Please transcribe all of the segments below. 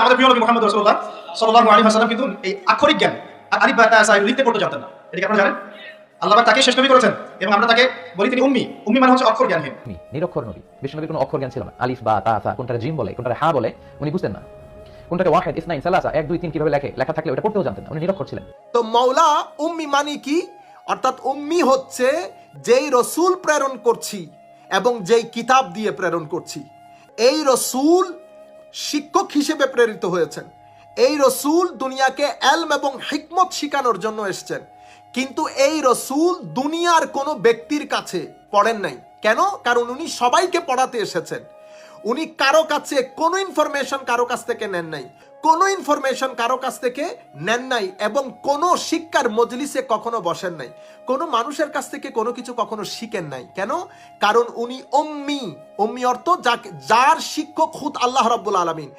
আমাদের প্রিয় নবী মোহাম্মদ রাসূলুল্লাহ সাল্লাল্লাহু আলাইহি ওয়াসাল্লাম কিন্তু এই আক্ষরিক জ্ঞান আ- আলিফ বা তা সাহেব লিখতে পড়তে জানতেন না। এটা কি আপনারা জানেন? আল্লাহ পাক তাকে শেষ নবী করেছেন এবং আমরা তাকে বলি তিনি উম্মি। উম্মি মানে হচ্ছে অক্ষর জ্ঞানহীন। নিরক্ষর নবী। বিষ্ণুনবীর কোনো অক্ষর জ্ঞান ছিল না। আলিফ বা তা সা কোনটারে জিম বলে কোনটারে হা বলে উনি বুঝতেন না। কোনটাকে ওয়াহেদ ইসনাইন সালাসা এক দুই তিন কীভাবে লেখে লেখা থাকলে ওটা পড়তেও জানতেন না। উনি নিরক্ষর ছিলেন। তো মৌলা উম্মি মানে কি? অর্থাৎ উম্মি হচ্ছে যেই রসুল প্রেরণ করছি এবং যেই কিতাব দিয়ে প্রেরণ করছি। এই রসুল শিক্ষক হিসেবে প্রেরিত হয়েছেন। এই রসুল দুনিয়াকে এলম এবং হিকমত শিখানোর জন্য এসছেন। কিন্তু এই রসুল দুনিয়ার কোনো ব্যক্তির কাছে পড়েন নাই। কেন? কারণ উনি সবাইকে পড়াতে এসেছেন। উনি কারও কাছে কোনো ইনফরমেশন কারও কাছ থেকে নেন নাই। কোনো ইনফরমেশন কারও কাছ থেকে নেন নাই এবং কোনো শিক্ষার মজলিসে কখনো বসেন নাই। কোনো মানুষের কাছ থেকে কোনো কিছু কখনো শিখেন নাই। কেন? কারণ উনি অম্মি অম্মি অর্থ যাকে যার শিক্ষক খুদ আল্লাহ রব্বুল আলমিন।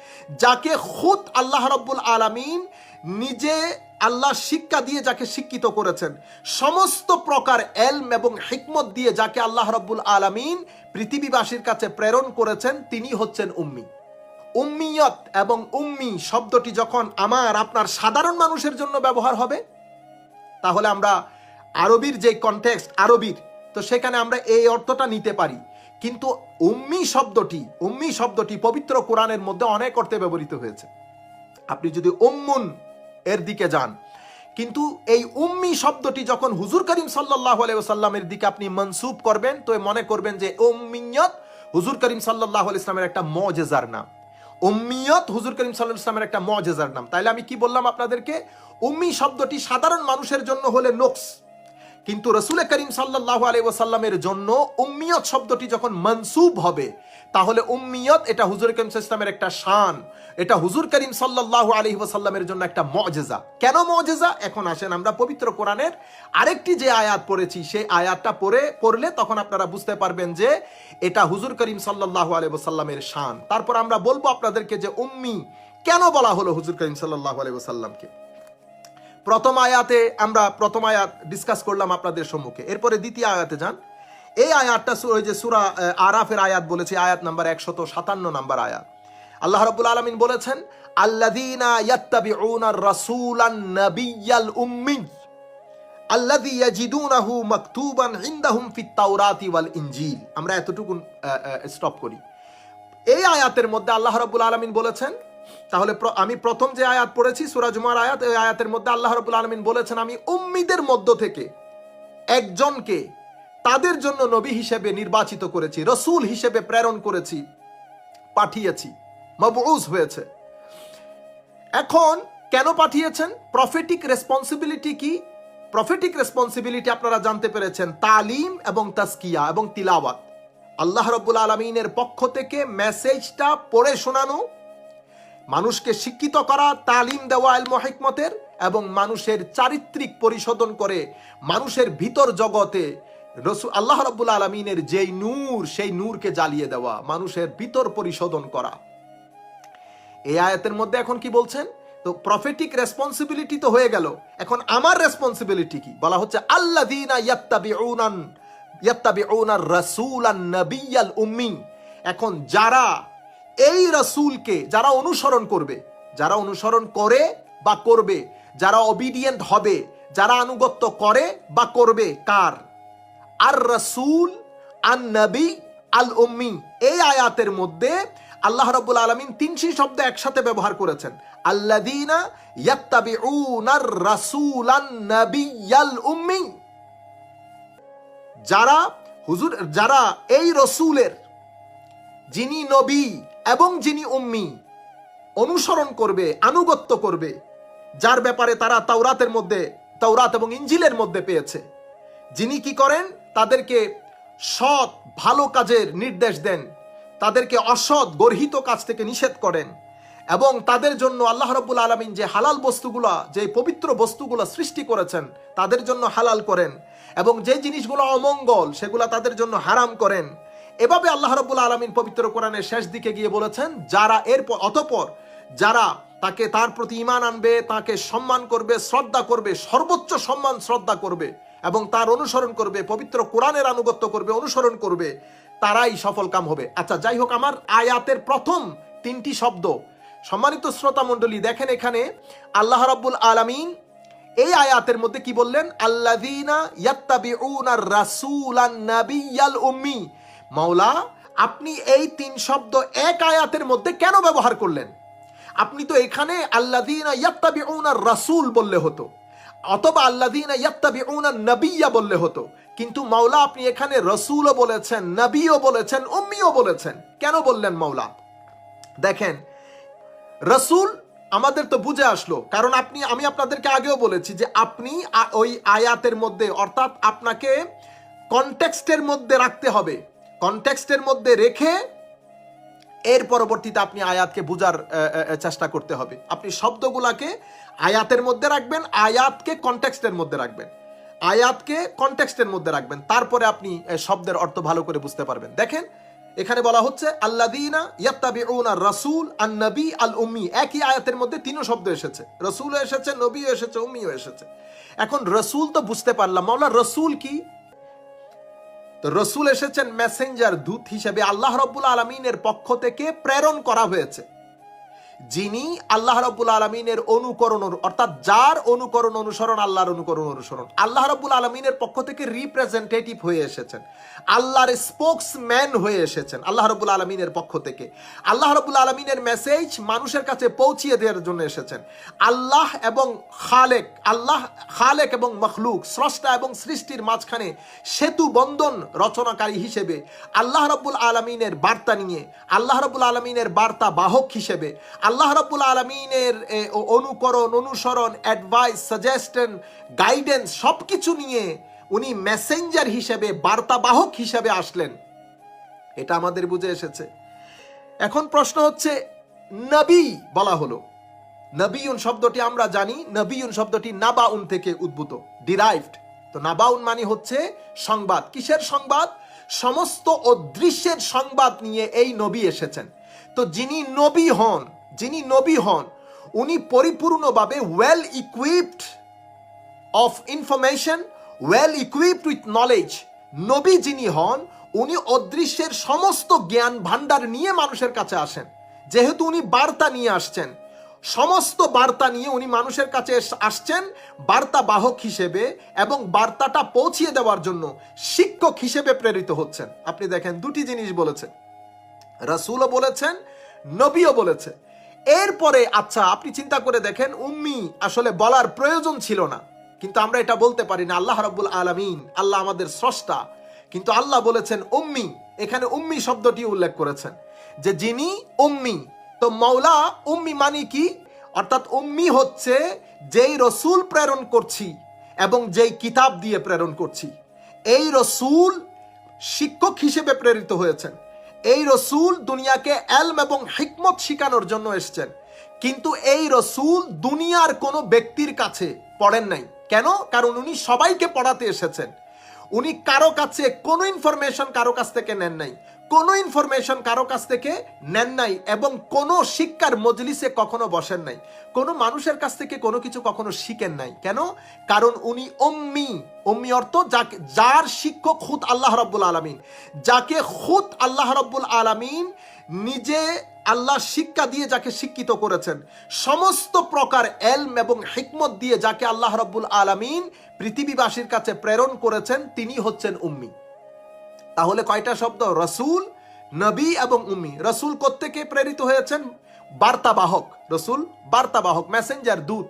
যাকে খুদ আল্লাহ রব্বুল আলমিন নিজে আল্লাহ শিক্ষা দিয়ে যাকে শিক্ষিত করেছেন। সমস্ত প্রকার এলম এবং হিকমত দিয়ে যাকে আল্লাহ রব্বুল আলমিন পৃথিবীবাসীর কাছে প্রেরণ করেছেন, তিনি হচ্ছেন উম্মি। উম্মিয়ত এবং উম্মি শব্দটি যখন আমার, আপনার সাধারণ মানুষের জন্য ব্যবহার হবে, তাহলে আমরা আরবির যে কনটেক্সট আরবির, তো সেখানে আমরা এই অর্থটা নিতে পারি। কিন্তু উম্মি শব্দটি উম্মি শব্দটি পবিত্র কোরআনের মধ্যে অনেক অর্থে ব্যবহৃত হয়েছে। আপনি যদি উম্মুন এর দিকে যান, কিন্তু এই উম্মি শব্দটি যখন হুজুর করিম সাল্লাহ আলাইসাল্লামের দিকে আপনি মনসুব করবেন, তো মনে করবেন যে উম্মিয়ত হুজুর করিম সাল্লাহ ইসলামের একটা মজেজার নাম। উম্মিয়ত হুজুর করিম সাল্লাহ ইসলামের একটা মজেজার নাম। তাইলে আমি কি বললাম আপনাদেরকে? উম্মি শব্দটি সাধারণ মানুষের জন্য হলে নোকস। কিন্তু রসুল করিম সাল্লাহ ওসাল্লামের জন্য উম্মিয়ত শব্দটি যখন মনসুব হবে, তাহলে উম্মিয়ত এটা হুজুর করিম ইসলামের একটা শান, এটা হুজুর করিম সাল্লাহ আলহি ওসাল্লামের জন্য একটা মজেজা। কেন মজেজা? এখন আসেন আমরা পবিত্র কোরআনের আরেকটি যে আয়াত পড়েছি, সেই আয়াতটা পড়ে, পড়লে তখন আপনারা বুঝতে পারবেন যে এটা হুজুর করিম সাল্লাহ আলহি ওসাল্লামের শান। তারপর আমরা বলব আপনাদেরকে যে উম্মি, কেন বলা হলো হুজুর করিম সাল্লাহ আলহি ওসাল্লামকে প্রথম আয়াতে আমরা প্রথম আয়াত ডিসকাস করলাম আপনাদের সম্মুখে। এরপরে দ্বিতীয় আয়াতে যান। এই আয়াতটা ওই যে সুরা আরাফের আয়াত বলেছে, আয়াত নাম্বার একশত সাতান্ন নাম্বার আয়াত। আল্লাহ রাব্বুল আলামিন বলেছেন, আল্লাযীনা ইয়াত্তাবিউনা রাসূলান নাবিয়্যাল উম্মি, আল্লাযী ইয়াজিদুনাহু মাকতুবান ইনদাহুম ফিত তাওরাতি ওয়াল ইনজিল। আমরা এতটুকু স্টপ করি। এই আয়াতের মধ্যে আল্লাহ রাব্বুল আলামিন বলেছেন তাহলে আমি প্রথম যে আয়াত পড়েছি, সূরা জুমার আয়াত, এই আয়াতের মধ্যে আল্লাহ রাব্বুল আলামিন বলেছেন, আমি উম্মিদের মধ্য থেকে একজনকে তাদের জন্য নবী হিসেবে নির্বাচিত করেছি, রসূল হিসেবে প্রেরণ করেছি, পাঠিয়েছি, মবউজ হয়েছে। এখন কেন পাঠিয়েছেন? প্রফেটিক রেসপন্সিবিলিটি কি? প্রফেটিক রেসপন্সিবিলিটি আপনারা জানতে পেরেছেন, তালিম এবং তাস্কিয়া এবং তিলাওয়াত। আল্লাহ রব্বুল আলমিনের পক্ষ থেকে মেসেজটা পড়ে শোনানো মানুষকে শিক্ষিত করা, তালিম দেওয়া আল হেকমতের এবং মানুষের চারিত্রিক পরিশোধন করে মানুষের ভিতর জগতে রসু আল্লাহ রব্বুল আলমিনের যেই নূর, সেই নূরকে জ্বালিয়ে দেওয়া, মানুষের ভিতর পরিশোধন করা। এই আয়াতের মধ্যে এখন কি বলছেন? তো প্রফেটিক রেসপন্সিবিলিটি তো হয়ে গেল। এখন আমার রেসপন্সিবিলিটি কি? বলা হচ্ছে, আল্লাযীনা ইয়াত্তাবিউনান ইয়াত্তাবিউনার রাসূলান নাবিয়্যাল উম্মি। এখন যারা এই রাসূলকে যারা অনুসরণ করবে, যারা অনুসরণ করে বা করবে, যারা অবিডিয়েন্ট হবে, যারা আনুগত্য করে বা করবে, কার? আর রসুল আন নবী আল উম্মি এই আয়াতের মধ্যে আল্লাহ রাব্বুল আলামিন তিনটি শব্দ একসাথে ব্যবহার করেছেন। উম্মি যারা হুজুর, যারা এই রসুলের যিনি নবী এবং যিনি উম্মি, অনুসরণ করবে, আনুগত্য করবে, যার ব্যাপারে তারা তাওরাতের মধ্যে, তাওরাত এবং ইঞ্জিলের মধ্যে পেয়েছে। যিনি কি করেন? তাদেরকে সৎ, ভালো কাজের নির্দেশ দেন। তাদেরকে অসৎ, গর্হিত কাজ থেকে নিষেধ করেন এবং তাদের জন্য আল্লাহ রব্বুল আলমিন যে হালাল বস্তুগুলা, যে পবিত্র বস্তুগুলা সৃষ্টি করেছেন, তাদের জন্য হালাল করেন এবং যে জিনিসগুলো অমঙ্গল, সেগুলা তাদের জন্য হারাম করেন। এভাবে আল্লাহ রব্বুল আলমিন পবিত্র কোরআনের শেষ দিকে গিয়ে বলেছেন, যারা এরপর, অতপর যারা তাকে তার প্রতি ইমান আনবে, তাকে সম্মান করবে, শ্রদ্ধা করবে, সর্বোচ্চ সম্মান শ্রদ্ধা করবে এবং তার অনুসরণ করবে, পবিত্র কোরআনের আনুগত্য করবে, অনুসরণ করবে, তারাই সফল কাম হবে। আচ্ছা যাই হোক, আমার আয়াতের প্রথম তিনটি শব্দ। সম্মানিত শ্রোতা মণ্ডলী, দেখেন এখানে আল্লাহ রাব্বুল আলামিন এই আয়াতের মধ্যে কি বললেন? রাসূলান নাবিয়াল উম্মি। মাওলা, আপনি এই তিন শব্দ এক আয়াতের মধ্যে কেন ব্যবহার করলেন? আপনি তো এখানে আল্লাযীনা ইয়াত্তাবিউনা রাসূল বললে হতো, অথবা আল্লাযীনা ইয়াত্তাবিউনা নবিয়া বললে হতো, কিন্তু মাওলা, আপনি এখানে রসুলও বলেছেন, নবীও বলেছেন, উম্মিও বলেছেন। কেন বললেন মাওলা? দেখেন, রসুল আমাদের তো বুঝে আসলো, কারণ আপনি, আমি আপনাদেরকে আগেও বলেছি যে আপনি ওই আয়াতের মধ্যে, অর্থাৎ আপনাকে কনটেক্সটের মধ্যে রাখতে হবে। কনটেক্সটের মধ্যে রেখে এর পরবর্তীতে আপনি আয়াতকে বুঝার চেষ্টা করতে হবে। আপনি শব্দগুলাকে আয়াতের মধ্যে রাখবেন, আয়াতকে কনটেক্সটের মধ্যে রাখবেন। আয়াতকে কনটেক্সটের মধ্যে রাখবেন। তারপরে আপনি শব্দের অর্থ ভালো করে বুঝতে পারবেন। দেখেন, এখানে বলা হচ্ছে আল্লাদিনা ইয়াত্তাবিউনা রাসূল আন নবী আল উম্মি। একই আয়াতের মধ্যে তিনও শব্দ এসেছে। রসুলও এসেছে, নবীও এসেছে, উম্মিও এসেছে। এখন রসুল তো বুঝতে পারলাম। মাওলা রসুল কি? তো রসুল এসেছেন মেসেঞ্জার দূত হিসেবে আল্লাহ রব্বুল আলমিনের পক্ষ থেকে প্রেরণ করা হয়েছে। যিনি আল্লাহ রব্বুল আলমিনের অনুকরণ অর্থাৎ যার অনুকরণ অনুসরণ আল্লাহর অনুকরণ অনুসরণ। আল্লাহ রব্বুল আলমিনের পক্ষ থেকে রিপ্রেজেন্টেটিভ হয়ে এসেছেন। আল্লাহর স্পোক্সম্যান হয়ে এসেছেন আল্লাহ রব্বুল আলমিনের পক্ষ থেকে। আল্লাহ রব্বুল আলমিনের মেসেজ মানুষের কাছে পৌঁছিয়ে দেওয়ার জন্য এসেছেন। আল্লাহ এবং খালেক, আল্লাহ, খালেক এবং মখলুক, স্রষ্টা এবং সৃষ্টির মাঝখানে সেতু বন্ধন রচনাকারী হিসেবে আল্লাহ রব্বুল আলমিনের বার্তা নিয়ে, আল্লাহ রব্বুল আলমিনের বার্তা বাহক হিসেবে আল্লাহ রব্বুল আলমিনের অনুকরণ, অনুসরণ অ্যাডভাইস সাজেশন গাইডেন্স সব কিছু নিয়ে উনি মেসেঞ্জার হিসেবে, বার্তাবাহক হিসেবে আসলেন। এটা আমাদের বুঝে এসেছে। এখন প্রশ্ন হচ্ছে, নবী বলা হলো। নবীউন শব্দটি আমরা জানি, নবীউন শব্দটি নাবাউন থেকে উদ্ভূত ডিরাইভড তো নাবাউন মানে হচ্ছে সংবাদ। কিসের সংবাদ? সমস্ত অদৃশ্যের সংবাদ নিয়ে এই নবী এসেছেন। তো যিনি নবী হন যিনি নবী হন, উনি পরিপূর্ণভাবে well equipped of information well equipped with knowledge নবী যিনি হন, উনি অদৃশ্যের সমস্ত জ্ঞান ভান্ডার নিয়ে মানুষের কাছে আসেন। যেহেতু উনি বার্তা নিয়ে আসছেন, সমস্ত বার্তা নিয়ে উনি মানুষের কাছে আসছেন বার্তা বাহক হিসেবে এবং বার্তাটা পৌঁছিয়ে দেওয়ার জন্য শিক্ষক হিসেবে প্রেরিত হচ্ছেন। আপনি দেখেন দুটি জিনিস বলেছেন রাসূলও বলেছেন, নবীও বলেছে। এরপরে আচ্ছা আপনি চিন্তা করে দেখেন, উম্মি আসলে বলার প্রয়োজন ছিল না। কিন্তু আমরা এটা বলতে পারি না, আল্লাহ রাব্বুল আলামিন, আল্লাহ আমাদের স্রষ্টা। কিন্তু আল্লাহ বলেছেন, উম্মি, এখানে উম্মি শব্দটি উল্লেখ করেছেন, যে যিনি উম্মি, তো মৌলা উম্মি মানে কি? অর্থাৎ উম্মি হচ্ছে যেই রসুল প্রেরণ করছি এবং যেই কিতাব দিয়ে প্রেরণ করছি। এই রসুল শিক্ষক হিসেবে প্রেরিত হয়েছেন। এই রসুল দুনিয়াকে এলম এবং হিকমত শিখানোর জন্য এসছেন। কিন্তু এই রসুল দুনিয়ার কোনো ব্যক্তির কাছে পড়েন নাই। কেন? কারণ উনি সবাইকে পড়াতে এসেছেন। উনি কারও কাছে কোনো ইনফরমেশন কারও কাছ থেকে নেন নাই। কোনো ইনফরমেশন কারও কাছ থেকে নেন নাই এবং কোনো শিক্ষার মজলিসে কখনো বসেন নাই। কোনো মানুষের কাছ থেকে কোনো কিছু কখনো শিখেন নাই। কেন? কারণ উনি অম্মি অম্মি অর্থ যাকে যার শিক্ষক খুদ আল্লাহ রব্বুল আলমিন। যাকে খুদ আল্লাহ রব্বুল আলমিন নিজে আল্লাহ শিক্ষা দিয়ে যাকে শিক্ষিত করেছেন। সমস্ত প্রকার এলম এবং হিকমত দিয়ে যাকে আল্লাহ রব্বুল আলমিন পৃথিবীবাসীর কাছে প্রেরণ করেছেন, তিনি হচ্ছেন উম্মি। তাহলে কয়টা শব্দ? রসুল, নবী এবং উম্মি। রসুল কোত্থেকে প্রেরিত হয়েছেন? বার্তাবাহক। রসুল, বার্তাবাহক, মেসেঞ্জার, দূত।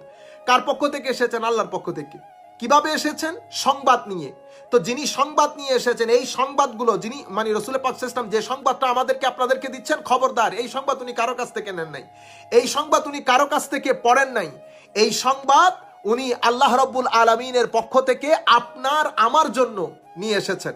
কার পক্ষ থেকে এসেছেন? আল্লাহর পক্ষ থেকে। কীভাবে এসেছেন? সংবাদ নিয়ে। তো যিনি সংবাদ নিয়ে এসেছেন, এই সংবাদগুলো, যিনি মানে রসুল পাক ইসলাম যে সংবাদটা আমাদেরকে, আপনাদেরকে দিচ্ছেন, খবরদার, এই সংবাদ উনি কারও কাছ থেকে নেন নাই। এই সংবাদ উনি কারও কাছ থেকে পড়েন নাই। এই সংবাদ উনি আল্লাহ রব্বুল আলমিনের পক্ষ থেকে আপনার, আমার জন্য নিয়ে এসেছেন।